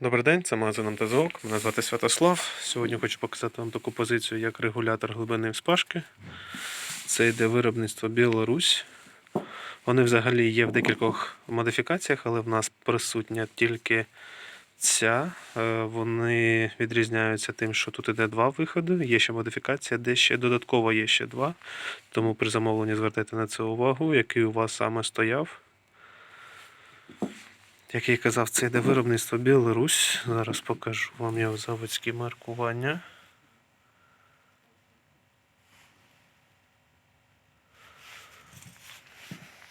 Добрий день, це магазин МТЗОК. Мене звати Святослав. Сьогодні хочу показати вам таку позицію, як регулятор глибини вспашки. Це йде виробництво Білорусь. Вони взагалі є в декількох модифікаціях, але в нас присутня тільки ця. Е, Вони відрізняються тим, що тут іде два виходи. Є ще модифікація, де ще додатково є ще два. Тому при замовленні звертайте на це увагу, який у вас саме стояв. Як я казав, це йде виробництво Білорусь. Зараз покажу вам його заводські маркування.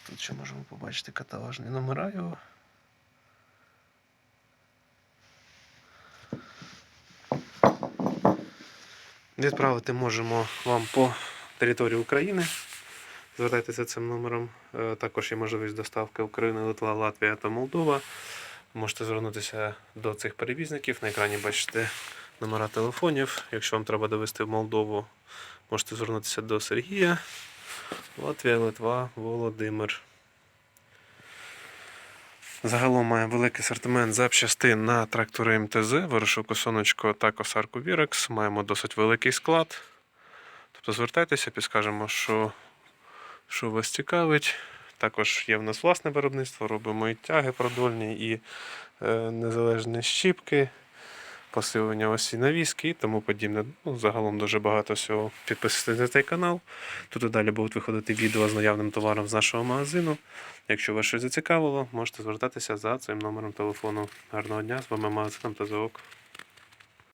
Тут ще можемо побачити каталожні номера його. Відправити можемо вам по території України. Звертайтеся цим номером. Е, Також є можливість доставки України, Литва, Латвія та Молдова. Можете звернутися до цих перевізників. На екрані бачите номера телефонів. Якщо вам треба довести в Молдову, можете звернутися до Сергія. Латвія, Литва, Володимир. Загалом має великий асортимент запчастин на трактори МТЗ, вирушилку сонечко та косарку Вірекс. Маємо досить великий склад. Тобто звертайтеся, підскажемо, що, що вас цікавить. Також є в нас власне виробництво, робимо і тяги продольні, і е, незалежні щіпки, посилення осі навіски і тому подібне. Ну, загалом дуже багато всього. Підписуйтесь на цей канал. Тут і далі будуть виходити відео з наявним товаром з нашого магазину. Якщо вас щось зацікавило, можете звертатися за цим номером телефону. Гарного дня, з вами магазин ТЗОК.